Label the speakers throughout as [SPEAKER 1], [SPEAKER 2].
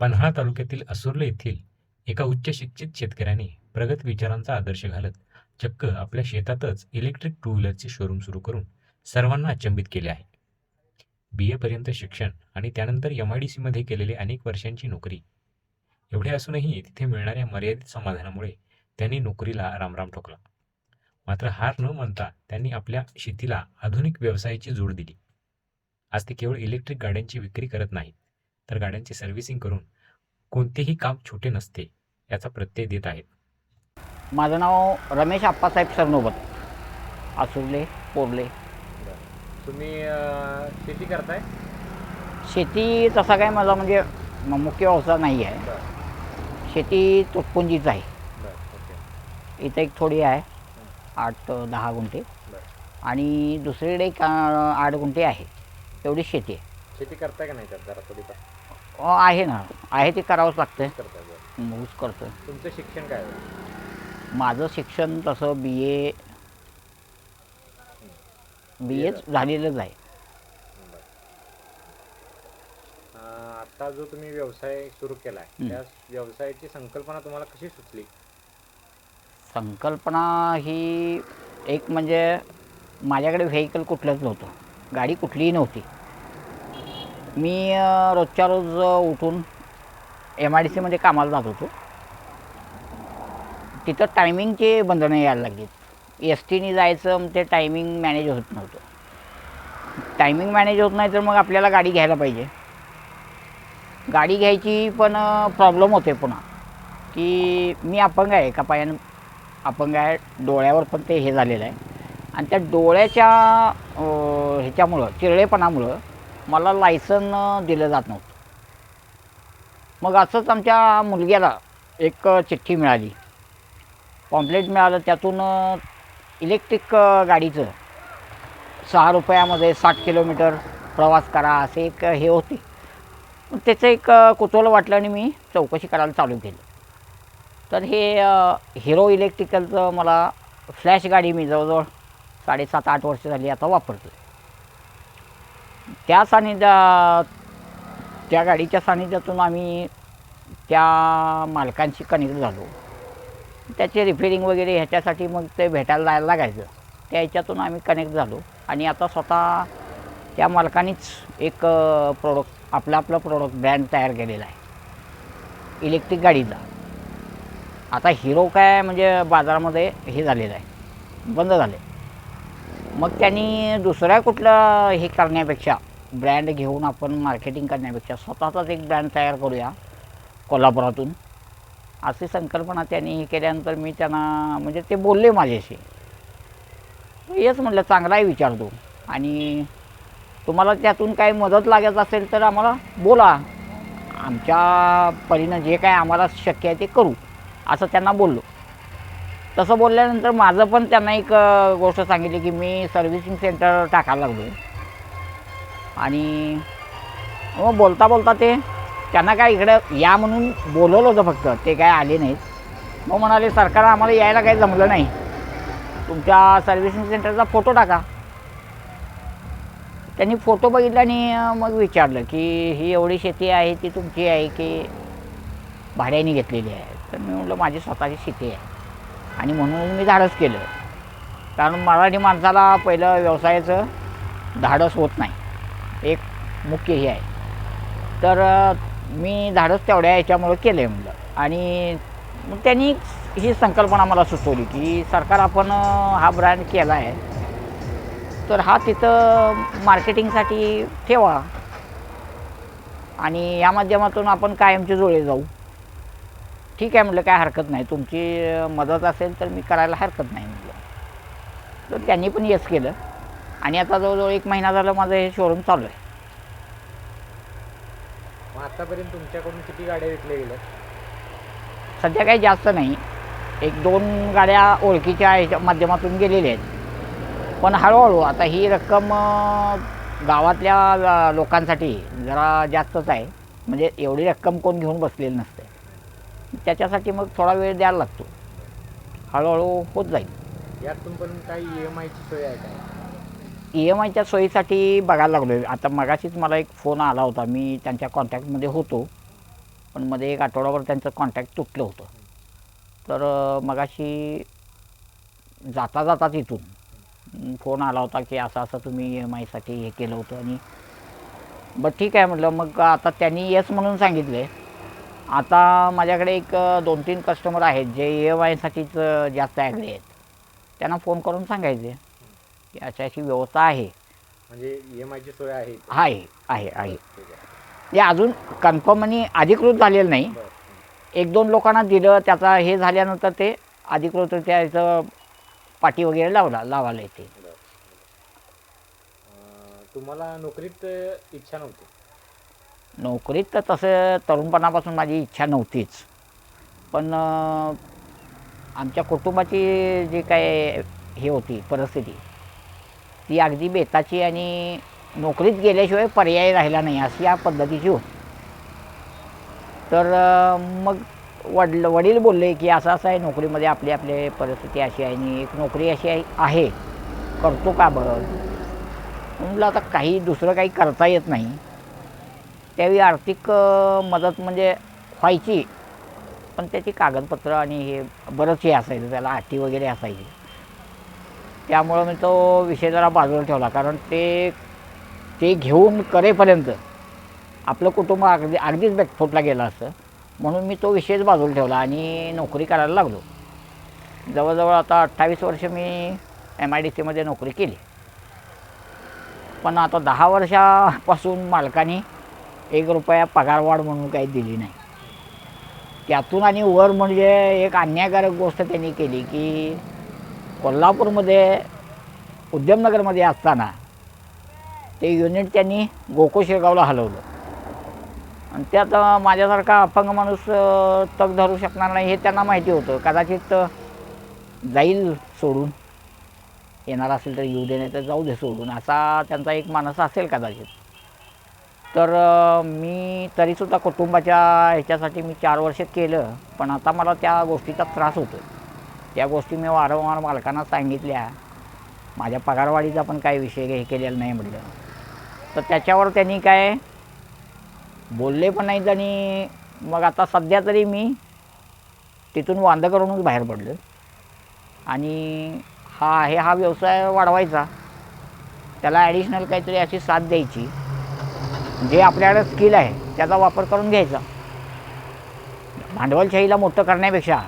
[SPEAKER 1] पन्हाळा तालुक्यातील असुर्ले येथील एका उच्च शिक्षित शेतकऱ्याने प्रगत विचारांचा आदर्श घालत चक्क आपल्या शेतातच इलेक्ट्रिक टू व्हीलरचे शोरूम सुरू करून सर्वांना अचंबित केले आहे. बी एपर्यंत शिक्षण आणि त्यानंतर एम आय डी सीमध्ये केलेली अनेक वर्षांची नोकरी. एवढे असूनही तिथे मिळणाऱ्या मर्यादित समाधानामुळे त्यांनी नोकरीला रामराम ठोकला. मात्र हार न मानता त्यांनी आपल्या शेतीला आधुनिक व्यवसायाची जोड दिली. आज ते केवळ इलेक्ट्रिक गाड्यांची विक्री करत नाहीत. तर गाड्यांची सर्व्हिसिंग करून कोणतेही काम छोटे नसते याचा प्रत्यय देत आहेत.
[SPEAKER 2] माझं नाव रमेश आप्पासाहेब सरनोबत. आसुर्ले पोरले.
[SPEAKER 3] तुम्ही शेती करताय?
[SPEAKER 2] शेती तसा काय माझा म्हणजे मुख्य व्यवसाय नाही आहे. शेती तुटपुंजीच आहे. इथं एक थोडी आहे. आठ ते दहा गुंठे. आणि दुसरीकडे एक अं, आठ गुंठे आहे. एवढी शेती आहे.
[SPEAKER 3] शेती करताय का नाही जरा थोडीफार?
[SPEAKER 2] अं, आहे ना. आहे ते करावंच लागतं
[SPEAKER 3] करताय बरं.
[SPEAKER 2] ऊस करतो
[SPEAKER 3] तुमचं शिक्षण काय आहे?
[SPEAKER 2] माझं शिक्षण तसं बी ए बी एच झालेलंच आहे.
[SPEAKER 3] अ, आता जो तुम्ही व्यवसाय सुरू केलाय
[SPEAKER 2] हं.
[SPEAKER 3] त्या व्यवसायाची संकल्पना तुम्हाला कशी सुचली?
[SPEAKER 2] संकल्पना ही एक म्हणजे माझ्याकडे व्हेकल कुठलंच नव्हतं. गाडी कुठलीही नव्हती. मी रोजच्या रोज उठून एम आय डी सीमध्ये कामाला जात होतो. तिथं टायमिंगचे बंधनं यायला लागलीत एस टीने जायचं मग ते टायमिंग मॅनेज होत नव्हतं. टायमिंग मॅनेज होत नाही तर मग आपल्याला गाडी घ्यायला पाहिजे. गाडी घ्यायची पण प्रॉब्लेम होते पुन्हा. की मी अपंग आहे एका पायानं अपंग आहे डोळ्यावर पण ते हे झालेलं आहे. आणि त्या डोळ्याच्या ह्याच्यामुळं चिरळेपणामुळं मला लायसन दिलं जात नव्हतं. मग असंच आमच्या मुलग्याला एक चिठ्ठी मिळाली. पॉम्पलेट मिळालं त्यातून इलेक्ट्रिक गाडीचं सहा रुपयामध्ये साठ किलोमीटर प्रवास करा असे एक हे होते. त्याचं एक कुतूहल वाटलं आणि मी चौकशी करायला चालू केली. तर हे हिरो इलेक्ट्रिकलचं मला फ्लॅश गाडी मी जवळजवळ साडेसात आठ वर्ष झाली आता वापरतो त्या सानिध्या त्या गाडीच्या सानिध्यातून आम्ही त्या मालकांशी कनेक्ट झालो. त्याचे रिपेरिंग वगैरे ह्याच्यासाठी मग ते भेटायला जायला लागायचं. त्या ह्याच्यातून आम्ही कनेक्ट झालो. आणि आता स्वतः त्या मालकानेच एक प्रोडक्ट आपला आपला प्रोडक्ट ब्रँड तयार केलेला आहे. इलेक्ट्रिक गाडीचा. आता हिरो काय म्हणजे बाजारामध्ये हे झालेलं आहे. बंद झाले मग त्यांनी दुसऱ्या कुठलं हे करण्यापेक्षा ब्रँड घेऊन आपण मार्केटिंग करण्यापेक्षा स्वतःचाच एक ब्रँड तयार करूया कोल्हापुरातून. अशी संकल्पना त्यांनी हे केल्यानंतर मी त्यांना म्हणजे ते बोलले माझ्याशी. हेच म्हटलं चांगलाही विचारतो आणि तुम्हाला त्यातून काही मदत लागत असेल तर आम्हाला बोला. आमच्या परीनं जे काय आम्हाला शक्य आहे ते करू. असं त्यांना बोललो. तसं बोलल्यानंतर माझं पण त्यांना एक गोष्ट सांगितली की मी सर्व्हिसिंग सेंटर टाकायला लागलो आणि मग बोलता बोलता ते त्यांना काय इकडं या म्हणून बोलवलं होतं फक्त ते काय आले नाहीत. मग म्हणाले सरकार आम्हाला यायला काही जमलं नाही. तुमच्या सर्व्हिसिंग सेंटरचा फोटो टाका. त्यांनी फोटो बघितला आणि मग विचारलं की ही एवढी शेती आहे ती तुमची आहे की भाड्याने घेतलेली आहे? तर मी म्हटलं माझी स्वतःची शेती आहे. आणि म्हणून मी धाडस केलं. कारण मराठी माणसाला पहिलं व्यवसायाचं धाडस होत नाही. एक मुख्य हे आहे. तर मी धाडस तेवढ्या याच्यामुळं केलं आहे म्हटलं आणि मग त्यांनी ही संकल्पना मला सुचवली की सरकार आपण हा ब्रँड केला आहे. तर हा तिथं मार्केटिंगसाठी ठेवा. आणि या माध्यमातून आपण कायमचे जुळे जाऊ. ठीक आहे म्हटलं काय हरकत नाही. तुमची मदत असेल तर मी करायला हरकत नाही म्हटलं तर त्यांनी पण येस केलं. आणि आता जवळजवळ एक महिना झालं माझं हे शोरूम चालू आहे.
[SPEAKER 3] मग आतापर्यंत तुमच्याकडून किती गाड्या विकल्या गेल्या?
[SPEAKER 2] सध्या काही जास्त नाही. एक दोन गाड्या ओळखीच्या ह्याच्या माध्यमातून गेलेल्या आहेत. पण हळूहळू आता ही रक्कम गावातल्या लोकांसाठी जरा जास्तच आहे. म्हणजे एवढी रक्कम कोण घेऊन बसलेली नसते. त्याच्यासाठी मग थोडा वेळ द्यायला लागतो. हळूहळू होत जाईल.
[SPEAKER 3] यातून पण काही ई एम आयची सोय आहे काय?
[SPEAKER 2] ई एम आयच्या सोयीसाठी बघायला लागलो आहे आता मगाशीच मला एक फोन आला होता. मी त्यांच्या कॉन्टॅक्टमध्ये होतो. पण मध्ये एक आठवडाभर त्यांचं कॉन्टॅक्ट तुटलं होतं. तर मगाशी जाता जाता तिथून फोन आला होता की असं असं तुम्ही ई एम आयसाठी हे केलं होतं. आणि बरं ठीक आहे म्हटलं. मग आता त्यांनी येस म्हणून सांगितले आता माझ्याकडे एक दोन तीन कस्टमर आहेत जे ई एम आयसाठीच जास्त ॲग्री आहेत त्यांना फोन करून सांगायचे की अशी अशी व्यवस्था आहे
[SPEAKER 3] म्हणजे ई एम आयची सोय आहे?
[SPEAKER 2] आहे आहे आहे
[SPEAKER 3] ठीक आहे.
[SPEAKER 2] हे अजून कन्फर्म आणि अधिकृत झालेलं नाही
[SPEAKER 3] बरं.
[SPEAKER 2] एक दोन लोकांना दिलं त्याचा हे झाल्यानंतर ते अधिकृत त्याचं पाटी वगैरे लावला लावायला येते.
[SPEAKER 3] अं, तुम्हाला नोकरीत अं, इच्छा नव्हती
[SPEAKER 2] नोकरीत तर तसं तरुणपणापासून माझी इच्छा नव्हतीच. पण आमच्या कुटुंबाची जी काय हे होती परिस्थिती ती अगदी बेताची आणि नोकरीत गेल्याशिवाय पर्याय राहिला नाही अशी या पद्धतीची होती. तर मग वडील वडील बोलले की असं असं आहे नोकरीमध्ये आपली आपली परिस्थिती अशी आहे आणि एक नोकरी अशी आहे करतो का बरं? म्हटलं आता काही दुसरं काही करता येत नाही. त्यावेळी आर्थिक मदत म्हणजे व्हायची. पण त्याची कागदपत्र आणि हे बरंच हे असायचं त्याला अटी वगैरे असायची. त्यामुळं मी तो विषय जरा बाजूला ठेवला. कारण ते ते घेऊन करेपर्यंत आपलं कुटुंब अगदी अगदीच बॅकफुटला गेलं असतं. म्हणून मी तो विषयच बाजूला ठेवला आणि नोकरी करायला लागलो. जवळजवळ आता अठ्ठावीस वर्ष मी एम आय डी सीमध्ये नोकरी केली. पण आता दहा वर्षापासून मालकाने एक रुपया पगारवाढ म्हणून काही दिली नाही. त्यातून आणि वर म्हणजे एक अन्यायकारक गोष्ट त्यांनी केली की कोल्हापूरमध्ये उद्यमनगरमध्ये असताना ते युनिट त्यांनी गोकुळ शिरगावला हलवलं. आणि त्यात माझ्यासारखा अपंग माणूस तग धरू शकणार नाही हे त्यांना माहिती होतं. कदाचित जाईल सोडून. येणार असेल तर येऊ दे नाही तर जाऊ दे सोडून. असा त्यांचा एक माणूस असेल कदाचित. तर मी तरीसुद्धा कुटुंबाच्या ह्याच्यासाठी मी चार वर्ष केलं पण आता मला त्या गोष्टीचा त्रास होतो त्या गोष्टी मी वारंवार मालकांना सांगितल्या. माझ्या पगारवाढीचा पण काही विषय हे केलेला नाही म्हटलं. तर त्याच्यावर त्यांनी काय बोलले पण नाहीत आणि मग आता सध्या तरी मी तिथून वांद करूनच बाहेर पडलो आणि हा आहे हा व्यवसाय वाढवायचा. त्याला ॲडिशनल काहीतरी अशी साथ द्यायची. जे आपल्याकडे स्किल आहे त्याचा वापर करून घ्यायचा. भांडवलशाहीला मोठं करण्यापेक्षा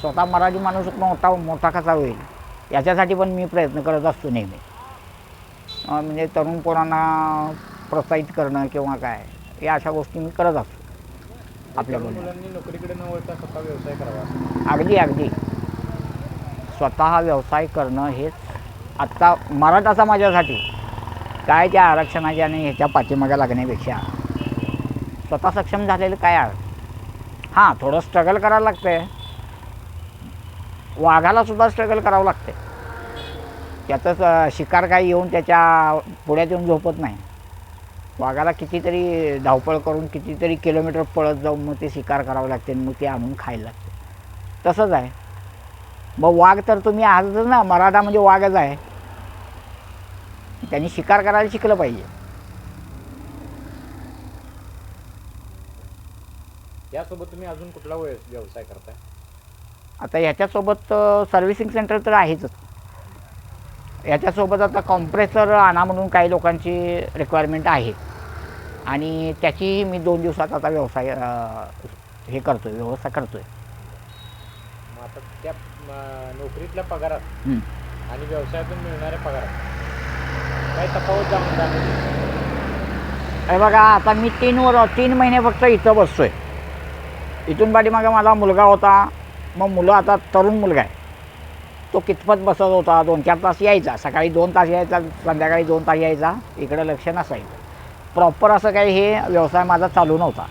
[SPEAKER 2] स्वतः मराठी माणूस मोठा मोठा कसा होईल? याच्यासाठी पण मी प्रयत्न करत असतो नेहमी. म्हणजे तरुण पोरांना प्रोत्साहित करणं किंवा काय या अशा गोष्टी मी करत असतो. आपल्या
[SPEAKER 3] तरुण
[SPEAKER 2] बोलण्यात
[SPEAKER 3] मुलांनी नोकरीकडे न वळता स्वतः व्यवसाय करावा.
[SPEAKER 2] अगदी अगदी. स्वतः व्यवसाय करणं हेच आत्ता मराठा समाजासाठी काय त्या आरक्षणाच्या आणि ह्याच्या पाठीमागे लागण्यापेक्षा स्वतः सक्षम झालेलं काय हां थोडं स्ट्रगल करायला लागतं वाघाला सुद्धा स्ट्रगल करावं लागते त्याचंच शिकार काही येऊन त्याच्या पुढ्यात येऊन झोपत नाही. वाघाला कितीतरी धावपळ करून कितीतरी किलोमीटर पळत जाऊन मग ते शिकार करावं लागते आणि मग ते आणून खायला लागते तसंच आहे. मग वाघ तर तुम्ही आहातच ना मराठा म्हणजे वाघच आहे. त्यांनी शिकार करायला शिकलं पाहिजे.
[SPEAKER 3] यासोबत तुम्ही अजून कुठला व्यव- व्यवसाय करताय?
[SPEAKER 2] आता ह्याच्यासोबत सर्व्हिसिंग सेंटर तर आहेच. ह्याच्यासोबत आता कॉम्प्रेसर आणा म्हणून काही लोकांची रिक्वायरमेंट आहे. आणि त्याचीही मी दोन दिवसात आता व्यवसाय अं, हे करतो आहे व्यवस्था करतो आहे
[SPEAKER 3] मग आता त्या नोकरीतल्या पगारात. आणि व्यवसायातून मिळणाऱ्या पगारात तफावत
[SPEAKER 2] अरे बघा आता मी तीन वर तीन महिने फक्त इथं बसतो आहे इथून पाठीमागे माझा मुलगा होता. मग मुलं आता तरुण मुलगा आहे. तो कितपत बसत होता? दोन चार तास यायचा. सकाळी दोन तास यायचा संध्याकाळी दोन तास यायचा. इकडं लक्ष नसायचं. प्रॉपर असं काही हे व्यवसाय माझा चालू नव्हता.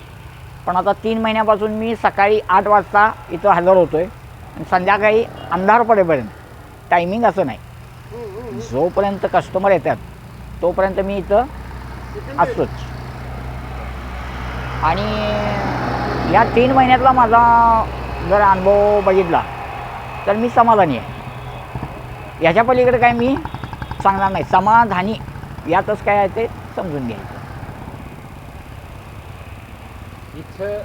[SPEAKER 2] पण आता तीन महिन्यापासून मी सकाळी आठ वाजता इथं हजर होतो आहे आणि संध्याकाळी अंधार पडेपर्यंत टायमिंग असं नाही. जोपर्यंत कस्टमर येतात तोपर्यंत मी इथं असतोच. आणि या तीन महिन्यातला माझा जर अनुभव बघितला तर मी समाधानी आहे. याच्या पलीकडे काय मी सांगणार नाही. समाधानी यातच काय आहे ते समजून घ्यायचं.
[SPEAKER 3] इथं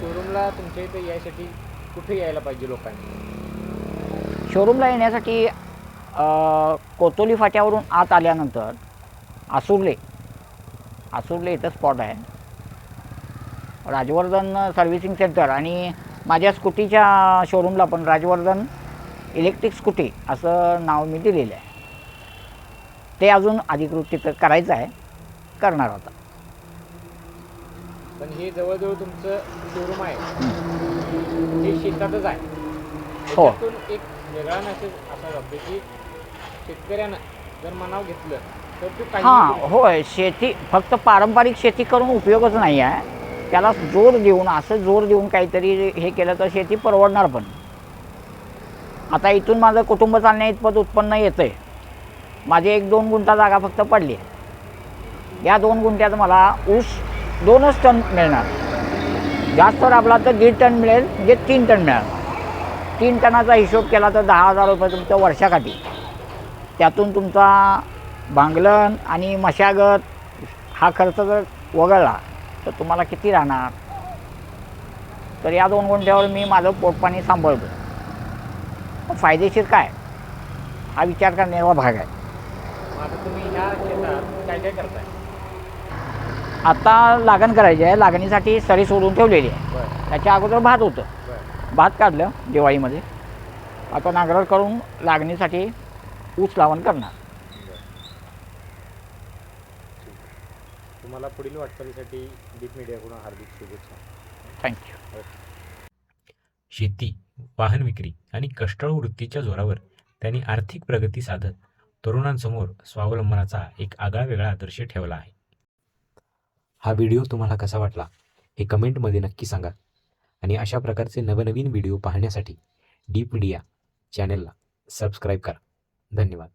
[SPEAKER 3] शोरूमला तुमच्या इथे यायसाठी कुठे यायला पाहिजे लोकांनी?
[SPEAKER 2] शोरूमला येण्यासाठी कोतोली फाट्यावरून आत आल्यानंतर आसुर्ले. आसुर्ले इथं स्पॉट आहे. राजवर्धन सर्व्हिसिंग सेंटर आणि माझ्या स्कूटीच्या शोरूमला पण राजवर्धन इलेक्ट्रिक स्कूटी असं नाव मी दिलेलं आहे. ते अजून अधिकृत तिथं करायचं आहे. करणार होता.
[SPEAKER 3] पण हे जवळजवळ तुमचं शोरूम आहे. हे शेतातच आहे.
[SPEAKER 2] हो.
[SPEAKER 3] एक वेगळा मेसेज असा जातो की शेतकऱ्यानं जर मनाव घेतलं
[SPEAKER 2] हां होय शेती फक्त पारंपरिक शेती करून उपयोगच नाही आहे. त्याला जोर देऊन असं जोर देऊन काहीतरी हे केलं तर शेती परवडणार पण. आता इथून माझं कुटुंब चालण्या इतपत उत्पन्न येतं आहे माझे एक दोन गुंठा जागा फक्त पडली. आहे या दोन गुंठ्यात मला ऊस दोनच टन मिळणार. जास्त राबला तर दीड टन मिळेल म्हणजे तीन टन मिळणार. तीन टनाचा हिशोब केला तर दहा हजार रुपये तुमचं वर्षाकाठी. त्यातून तुमचा भांगलन आणि मशागत हा खर्च जर वगळला तर तुम्हाला किती राहणार? तर या दोन गुंठ्यावर मी माझं पोटपाणी सांभाळतो. फायदेशीर काय? हा विचार करण्याचा भाग आहे.
[SPEAKER 3] आता
[SPEAKER 2] लागण करायची आहे. लागणीसाठी सरी सोडून ठेवलेली आहे. त्याच्या अगोदर भात होतं. भात काढलं दिवाळीमध्ये. आता नांगरट करून लागणीसाठी ऊस लावण करणार.
[SPEAKER 3] तुम्हाला पुढील वाटचालीसाठी दीप मीडियाकडून हार्दिक शुभेच्छा.
[SPEAKER 2] थँक्यू
[SPEAKER 1] शेती वाहन विक्री आणि कष्टाळू वृत्तीच्या जोरावर त्यांनी आर्थिक प्रगती साधत तरुणांसमोर स्वावलंबनाचा एक आगळा वेगळा आदर्श ठेवला आहे. हा व्हिडिओ तुम्हाला कसा वाटला हे कमेंटमध्ये नक्की सांगा आणि अशा प्रकारचे नवनवीन व्हिडिओ पाहण्यासाठी डीप मीडिया चॅनेलला सबस्क्राईब करा. धन्यवाद.